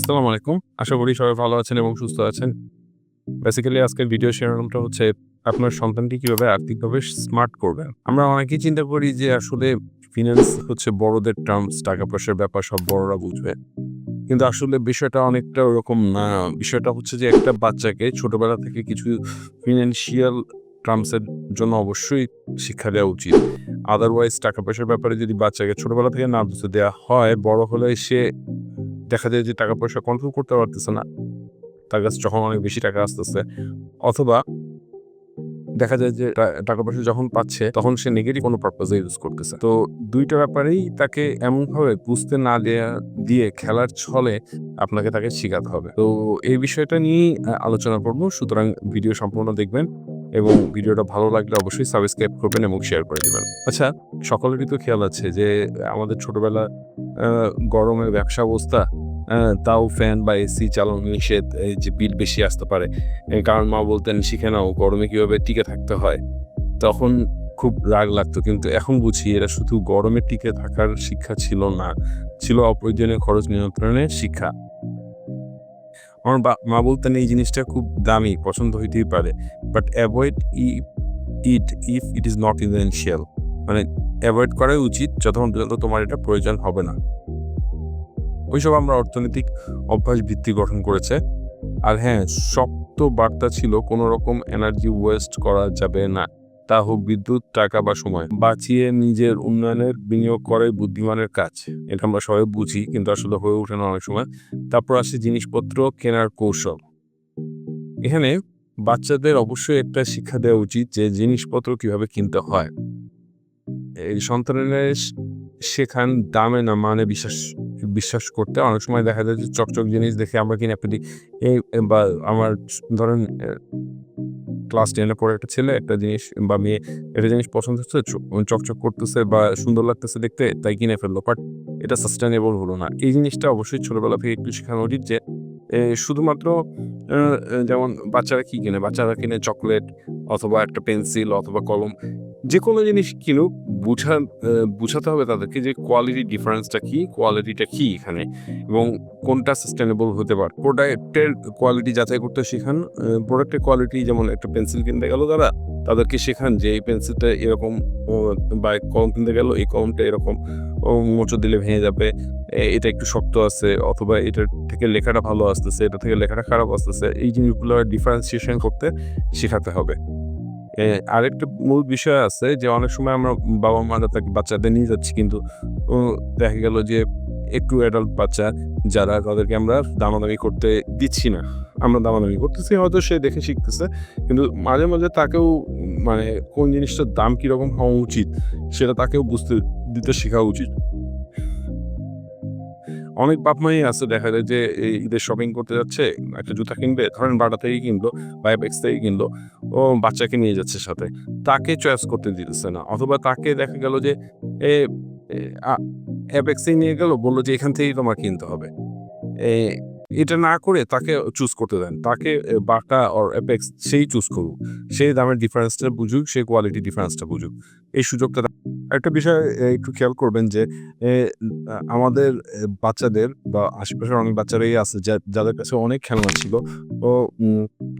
আসসালামু আলাইকুম। আশা করি সবাই ভালো আছেন এবং সুস্থ আছেন। বেসিক্যালি আজকের ভিডিও শিরোনামটা হচ্ছে আপনার সন্তানটি কীভাবে আর্থিকভাবে স্মার্ট করবেন। আমরা অনেকেই চিন্তা করি যে আসলে ফিনান্স হচ্ছে বড়দের টার্মস টাকা পয়সার ব্যাপার, সব বড়রা বুঝবে। কিন্তু আসলে বিষয়টা অনেকটা ওরকম না। বিষয়টা হচ্ছে যে একটা বাচ্চাকে ছোটবেলা থেকে কিছু ফিনান্সিয়াল টার্মসের জন্য অবশ্যই শিক্ষা দেওয়া উচিত। আদারওয়াইজ টাকা পয়সার ব্যাপারে যদি বাচ্চাকে ছোটবেলা থেকে না বুঝতে দেওয়া হয়, বড় হলে সে দেখা যায় যে টাকা পয়সা কন্ট্রোল করতে পারতেছে না। তার কাছে যখন অনেক বেশি টাকা আসতেছে অথবা দেখা যায় যে টাকা পয়সা যখন পাচ্ছে তখন সে নেগেটিভ কোনো পারপাজে ইউজ করতেছে। তো দুইটা ব্যাপারেই তাকে এমনভাবে বুঝতে না দেয়া দিয়ে খেলার ছলে আপনাকে তাকে শেখাতে হবে। তো এই বিষয়টা নিয়েই আলোচনা করব। সুতরাং ভিডিও সম্পূর্ণ দেখবেন এবং ভিডিওটা ভালো লাগলে অবশ্যই সাবস্ক্রাইব করবেন এবং শেয়ার করে দেবেন। আচ্ছা সকলেরই তো খেয়াল আছে যে আমাদের ছোটবেলা গরমের ব্যবসা অবস্থা তাও ফ্যান বা এসি চালানো নিষেধ যে বিল বেশি আসতে পারে। কারণ মা বলতেন, শিখে নাও, গরমে কীভাবে টিকে থাকতে হয়? তখন খুব রাগ লাগতো, কিন্তু এখন বুঝি এরা শুধু গরমে টিকে থাকার শিক্ষা ছিল না, ছিল অপ্রয়োজনীয় খরচ নিয়ন্ত্রণের শিক্ষা। আমার মা বলতেন, এই জিনিসটা খুব দামি, পছন্দ হইতেই পারে but avoid it if it is not essential মানে অ্যাভয়েড করাই উচিত যতক্ষণ পর্যন্ত তোমার এটা প্রয়োজন হবে না। ওইসব আমরা অর্থনৈতিক অভ্যাস ভিত্তি গঠন করেছে। আর হ্যাঁ শক্ত বার্তা ছিল কোনো রকম এনার্জি ওয়েস্ট করা যাবে না। তা হোক বিদ্যুৎ, টাকা বা সময়। বাঁচিয়ে নিজের উন্নয়নের বিনিয়োগ করাই বুদ্ধিমানের কাজ। এটা আমরা সবাই বুঝি, কিন্তু আসলে হয়ে ওঠে না অনেক সময়। তারপর আসে জিনিসপত্র কেনার কৌশল। এখানে বাচ্চাদের অবশ্যই একটা শিক্ষা দেওয়া উচিত যে জিনিসপত্র কীভাবে কিনতে হয়। এই সন্তানের শেখান দামে না মানে বিশ্বাস বিশ্বাস করতে। অনেক সময় দেখা যায় যে চকচক জিনিস দেখে আমরা কিনে ফেলি। এই বা আমার ধরেন ক্লাস টেনে পড়ে একটা ছেলে একটা জিনিস বা মেয়ে একটা জিনিস পছন্দ হচ্ছে চকচক করতেছে বা সুন্দর লাগতেছে দেখতে, তাই কিনে ফেলল। বাট এটা সাস্টেনেবল হলো না। এই জিনিসটা অবশ্যই ছোটবেলা থেকে একটু শেখানো উচিত যে শুধুমাত্র যেমন বাচ্চারা কি কিনে? বাচ্চারা কিনে চকলেট অথবা একটা পেন্সিল অথবা কলম। যে কোনো জিনিস কিনুক, বুঝা বুঝাতে হবে তাদেরকে যে কোয়ালিটি ডিফারেন্সটা কী কোয়ালিটিটা কী এখানে এবং কোনটা সাস্টেনেবল হতে পারে। প্রোডাক্টের কোয়ালিটি যাচাই করতে শেখান। প্রোডাক্টের কোয়ালিটি যেমন একটা পেন্সিল কিনতে গেল তারা, তাদেরকে শেখান যে এই পেন্সিলটা এরকম বা কলম কিনতে গেল, এই কলমটা এরকম মোচর দিলে ভেঙে যাবে এটা একটু শক্ত আছে, অথবা এটার থেকে লেখাটা ভালো আসতেছে, এটা থেকে লেখাটা খারাপ আসতেছে, এই জিনিসগুলো ডিফারেন্সিয়েশন করতে শেখাতে হবে। আরেকটা মূল বিষয় আছে যে অনেক সময় আমরা বাবা মারা তাকে বাচ্চাদের নিয়ে যাচ্ছি কিন্তু দেখা গেল যে একটু অ্যাডাল্ট বাচ্চা যারা তাদেরকে আমরা দামাদামি করতে দিচ্ছি না। আমরা দামাদামি করতেছি হয়তো সে দেখে শিখতেছে কিন্তু মাঝে মাঝে তাকেও মানে কোন জিনিসটার দাম কীরকম হওয়া উচিত সেটা তাকেও বুঝতে দিতে শেখা উচিত। অনেক বাপ মাই আছে দেখা যায় যে, এই ঈদের শপিং করতে যাচ্ছে, একটা জুতা কিনবে, ধরেন বাটা থেকে কিনলো বা অ্যাপেক্স থেকে কিনলো, ও বাচ্চাকে নিয়ে যাচ্ছে সাথে। তাকে চয়েস করতে দিতেছে না। অথবা তাকে দেখা গেল যে, এ অ্যাপেক্সেই নিয়ে গেল, বলল যে এখান থেকেই তোমার কিনতে হবে। এটা না করে তাকে চুজ করতে দেন। তাকে বাটা অর অ্যাপেক্স সেই চুজ করুক। সেই দামের ডিফারেন্সটা বুঝুক, সেই কোয়ালিটি ডিফারেন্সটা বুঝুক। এই সুযোগটা একটা বিষয় একটু খেয়াল করবেন যে আমাদের বাচ্চাদের বা আশেপাশের অনেক বাচ্চারাই আছে যাদের কাছে অনেক খেলনা ছিল। ও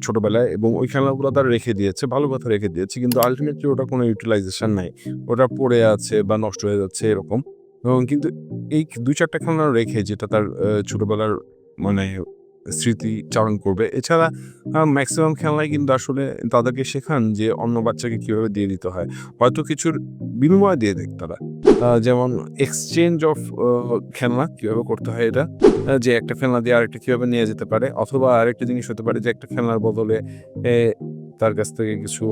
ছোটবেলায় এবং ওই খেলনাগুলো তারা রেখে দিয়েছে, ভালো কথা রেখে দিয়েছে, কিন্তু আলটিমেটলি ওটা কোনো ইউটিলাইজেশন নাই। ওটা পড়ে আছে বা নষ্ট হয়ে যাচ্ছে এরকম। এবং কিন্তু এই দুই চারটা খেলনা রেখে যেটা তার ছোটবেলার মানে স্মৃতি চারণ করবে। এছাড়া ম্যাক্সিমাম খেলনায় কিন্তু আসলে তাদেরকে শেখান যে অন্য বাচ্চাকে কীভাবে দিয়ে দিতে হয়। হয়তো কিছুর বিনিময় দিয়ে দেখ তারা। যেমন এক্সচেঞ্জ অফ খেলনা কীভাবে করতে হয় এটা। যে একটা খেলনা দিয়ে আরেকটা কীভাবে নিয়ে যেতে পারে। অথবা আরেকটা জিনিস হতে পারে যে একটা খেলনার বদলে তার কাছ থেকে কিছু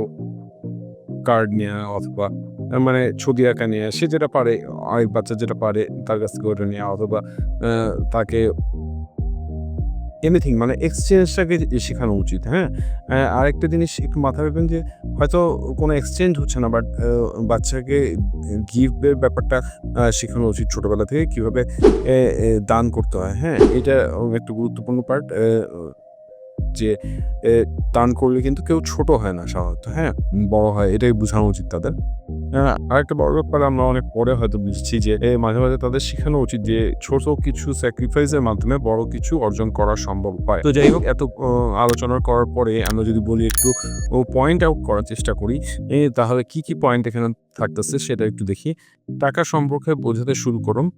কার্ড নেওয়া অথবা মানে ছবি আঁকা নেওয়া সে যেটা পারে, আরেক বাচ্চা যেটা পারে, তার কাছ থেকে ওটা নেওয়া অথবা তাকে এনিথিং মানে এক্সচেঞ্জটাকে শেখানো উচিত হ্যাঁ? আরেকটা জিনিস একটু মাথায় রাখবেন যে, হয়তো কোনো এক্সচেঞ্জ হচ্ছে না বাট বাচ্চাকে গিফটের ব্যাপারটা শেখানো উচিত ছোটোবেলা থেকে কীভাবে দান করতে হয় হ্যাঁ? এটা একটু গুরুত্বপূর্ণ পার্ট যে দান করলে কিন্তু কেউ ছোট হয় না সাধারণত হ্যাঁ? বড় হয় এটাই বোঝানো উচিত তাদের। হ্যাঁ, আরেকটা বড় ব্যাপার আমরা অনেক পরে হয়তো বুঝছি যে মাঝে মাঝে তাদের শেখানো উচিত যে ছোট কিছু স্যাক্রিফাইসের মাধ্যমে বড় কিছু অর্জন করা সম্ভব হয়। তো যাই হোক। এত আলোচনা করার পরে আমরা যদি বলি একটু পয়েন্ট আউট করার চেষ্টা করি তাহলে কি কি পয়েন্ট এখানে থাকতেছে সেটা একটু দেখি। টাকা সম্পর্কে বোঝাতে শুরু করুন।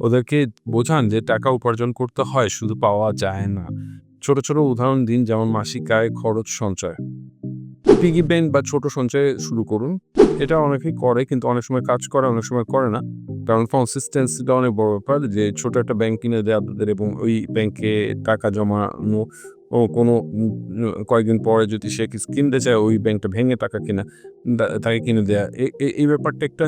ওদেরকে বোঝান যে টাকা উপার্জন করতে হয় শুধু পাওয়া যায় না। ছোট ছোট উদাহরণ দিন, যেমন মাসিক আয় খরচ সঞ্চয়। পিগি ব্যাংক বা ছোট সঞ্চয় শুরু করুন। এটা অনেকেই করে, কিন্তু অনেক সময় কাজ করে, অনেক সময় করে না। কারণ কনসিস্টেন্সিটা অনেক বড় ব্যাপার যে, ছোট একটা ব্যাংক কিনে দেয় আপনাদের এবং ওই ব্যাংকে টাকা জমানো ও কোনো কয়েকদিন পরে যদি সে কিনতে চায়, ওই ব্যাংকটা ভেঙে টাকা কিনা, তাকে কিনে দেয়া। এই ব্যাপারটা একটা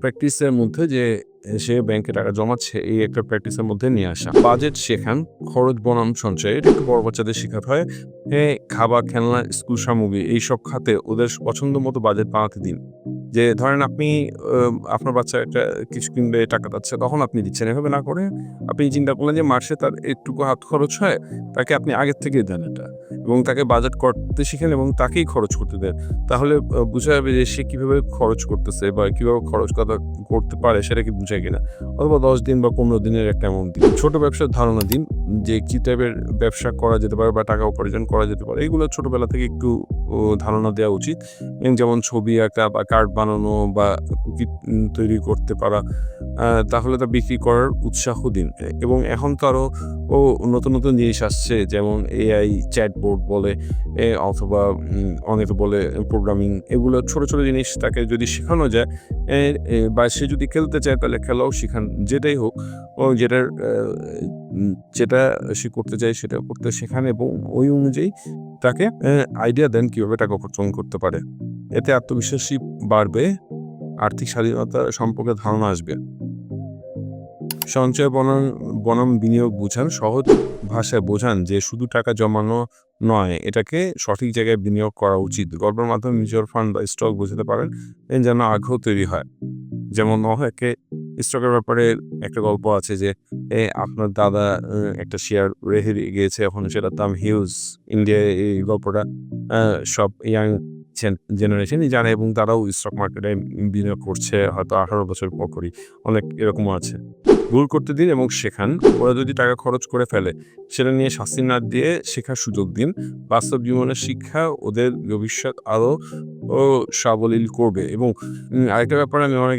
প্র্যাকটিসের মধ্যে যে সে ব্যাংকে টাকা জমাচ্ছে এই একটা প্র্যাকটিসের মধ্যে নিয়ে আসা। বাজেট শেখান খরচ বনাম সঞ্চয় এটা একটু বড় বাচ্চাদের শেখাতে হয়। এ, খাবার খেলনা স্কুল সামগ্রী এইসব খাতে ওদের পছন্দ মতো বাজেট বানাতে দিন। যে ধরেন আপনি আপনার বাচ্চা একটা কিছু কিনবে টাকা পাচ্ছে তখন আপনি দিচ্ছেন। এভাবে না করে আপনি চিন্তা করলেন যে মাসে তার একটুকু হাত খরচ হয় তাকে আপনি আগের থেকে দেন এটা। এবং তাকে বাজেট করতে শিখেন এবং তাকেই খরচ করতে দেন। তাহলে বোঝা যাবে যে সে কীভাবে খরচ করতেছে বা কীভাবে খরচ কথা করতে পারে সেটা কি বুঝায় কিনা। অথবা দশ দিন বা পনেরো দিনের একটা অ্যামাউন্ট দিন। ছোট ব্যবসার ধারণা দিন যে কী টাইপের ব্যবসা করা যেতে পারে বা টাকা উপার্জন করা যেতে পারে। এগুলো ছোটোবেলা থেকে একটু ধারণা দেওয়া উচিত। যেমন ছবি আঁকা বা কার্ড বানানো বা তৈরি করতে পারা তাহলে তা বিক্রি করার উৎসাহ দিন। এবং এখন তো আরও ও নতুন নতুন জিনিস আসছে, যেমন এআই চ্যাটবোর্ড বলে অথবা অনেকে বলে প্রোগ্রামিং এগুলো ছোট ছোট জিনিস তাকে যদি শেখানো যায় বা সে যদি খেলতে চায় তাহলে খেলাও শেখান, যেটাই হোক, ও যেটার যেটা সে করতে চায় সেটা করতে শেখান এবং ওই অনুযায়ী তাকে আইডিয়া দেন কীভাবে টাকা উপার্জন করতে পারে। এতে আত্মবিশ্বাসী বাড়বে আর্থিক স্বাধীনতা সম্পর্কে ধারণা আসবে। সঞ্চয় বনাম বনাম বিনিয়োগ বুঝান, সহজ ভাষায় বোঝান যে শুধু টাকা জমানো নয়, এটাকে সঠিক জায়গায় বিনিয়োগ করা উচিত। গল্পের মাধ্যমে মিউচুয়াল ফান্ড বা স্টক বোঝাতে পারেন যেন আগ্রহ তৈরি হয়। যেমন অহেকে স্টকের ব্যাপারে একটা গল্প আছে যে, এ আপনার দাদা একটা শেয়ার দিয়ে গিয়েছে, এখন সেটার দাম হিউজ। ইন্ডিয়ায় এই গল্পটা সব ইয়াং জেনারেশনই জানে এবং তারাও স্টক মার্কেটে বিনিয়োগ করছে হয়তো আঠারো বছর পর করি। অনেক এরকম আছে। ভুল করতে দিন এবং শেখান। ওরা যদি টাকা খরচ করে ফেলে, সেটা নিয়ে শাস্তি না দিয়ে শেখার সুযোগ দিন। বাস্তব জীবনের শিক্ষা ওদের ভবিষ্যৎ আরও সাবলীল করবে। এবং আরেকটা ব্যাপার আমি অনেক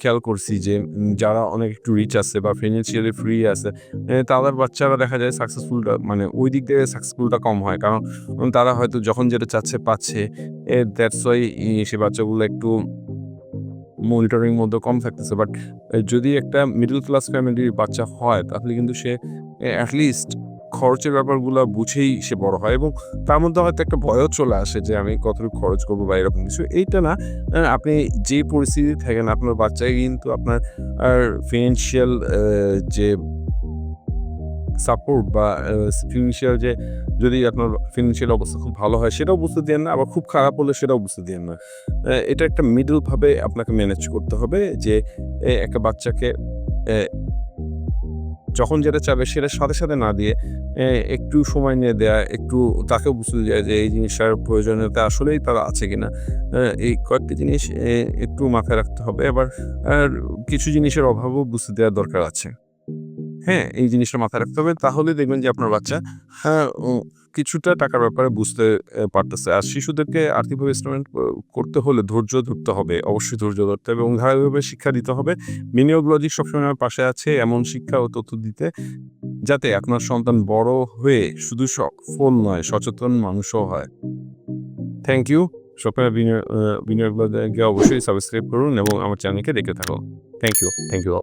খেয়াল করছি যে যারা অনেক একটু রিচ আছে বা ফিনান্সিয়ালি ফ্রি আছে তাদের বাচ্চারা দেখা যায় সাকসেসফুলটা মানে ওই দিক থেকে সাকসেসফুলটা কম হয়। কারণ তারা হয়তো যখন যেটা চাচ্ছে পাচ্ছে দ্যাটস ওয়াই সে বাচ্চাগুলো একটু মনিটরিং মধ্যে কম থাকতেছে। বাট যদি একটা মিডল ক্লাস ফ্যামিলির বাচ্চা হয়, তাহলে কিন্তু সে অ্যাটলিস্ট খরচের ব্যাপারগুলো বুঝেই সে বড় হয় এবং তার মধ্যে হয়তো একটা ভয়ও চলে আসে যে আমি কতটুকু খরচ করব বা এরকম কিছু। এইটা না আপনি যে পরিস্থিতি থাকেন, আপনার বাচ্চাকে কিন্তু আপনার, আর ফিনান্সিয়াল যে সাপোর্ট বা ফিনান্সিয়াল যে যদি আপনার ফিনান্সিয়াল অবস্থা খুব ভালো হয়, সেটাও বুঝতে দেন না। আবার খুব খারাপ হলে সেটাও বুঝতে দেন না। এটা একটা মিডল ভাবে আপনাকে ম্যানেজ করতে হবে যে একটা বাচ্চাকে যখন যেটা চাবে সেটা সাথে সাথে না দিয়ে একটু সময় নিয়ে দেয়া, একটু তাকেও বুঝতে যায় যে এই জিনিসটার প্রয়োজনীয়তা আসলেই তারা আছে কিনা। এই কয়েকটি জিনিস একটু মাথায় রাখতে হবে। আবার কিছু জিনিসের অভাবও বুঝতে দেওয়ার দরকার আছে। হ্যাঁ এই জিনিসটা মাথায় রাখতে হবে। তাহলে দেখবেন যে আপনার বাচ্চা হ্যাঁ, কিছুটা টাকার ব্যাপারে বুঝতে পারতেছে। আর শিশুদেরকে আর্থিকভাবে ইনস্টলমেন্ট করতে হলে ধৈর্য ধরতে হবে অবশ্যই ধৈর্য ধরতে হবে এবং ধারাবাহিকভাবে শিক্ষা দিতে হবে। বিনিয়োগ লজিক সবসময় আমার পাশে আছে এমন শিক্ষা ও তথ্য দিতে যাতে আপনার সন্তান বড় হয়ে শুধু সফল নয় সচেতন মানুষও হয়। থ্যাংক ইউ সকালে বিনিয়োগ বিনিয়োগ অবশ্যই সাবস্ক্রাইব করুন এবং আমার চ্যানেলকে দেখে থাকুন। Thank you thank you